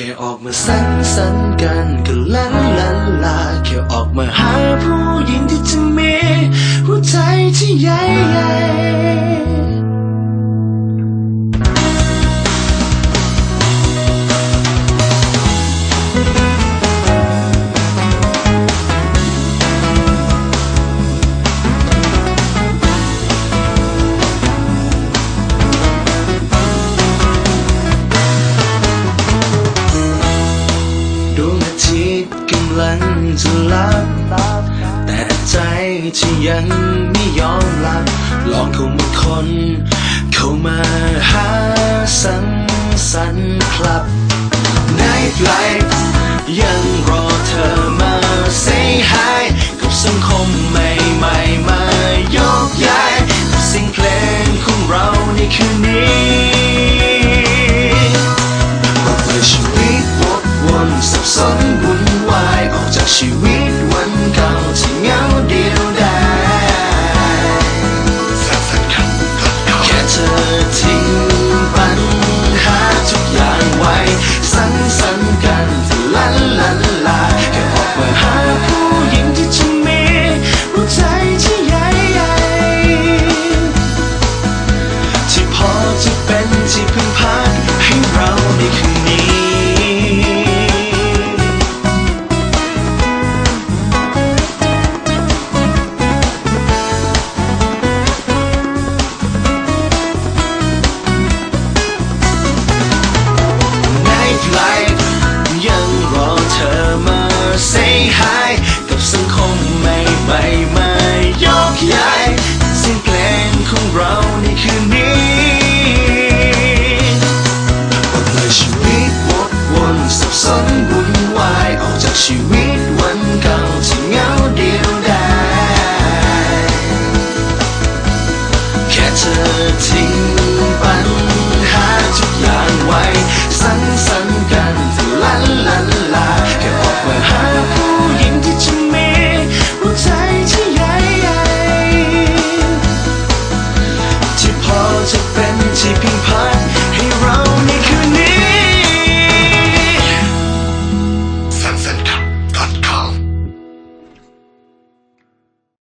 ค่ออกมาสังสรรค์กันก็ลันลันลาแค่ออกมาหาผู้หญิงที่จะมีหัวใจที่ใหญ่ใหญ่ำลังจะลับ แต่ใจที่ยังไม่ยอมหลับ ลองเข้ามาคน เข้ามาหาสังสรรค์คลับ Night Life ยังรอเธอมา ไว้ สังสรรค์กันลันลันลา ไลฟ์ยังรอเธอมา say hi กับสังคมใหม่ใหม่มายกย้ายเสิ่งแปลงของเราในคืนนี้ปลเมื่อชีวิตวนวนสับสนวุ่นวายออกจากชีวิต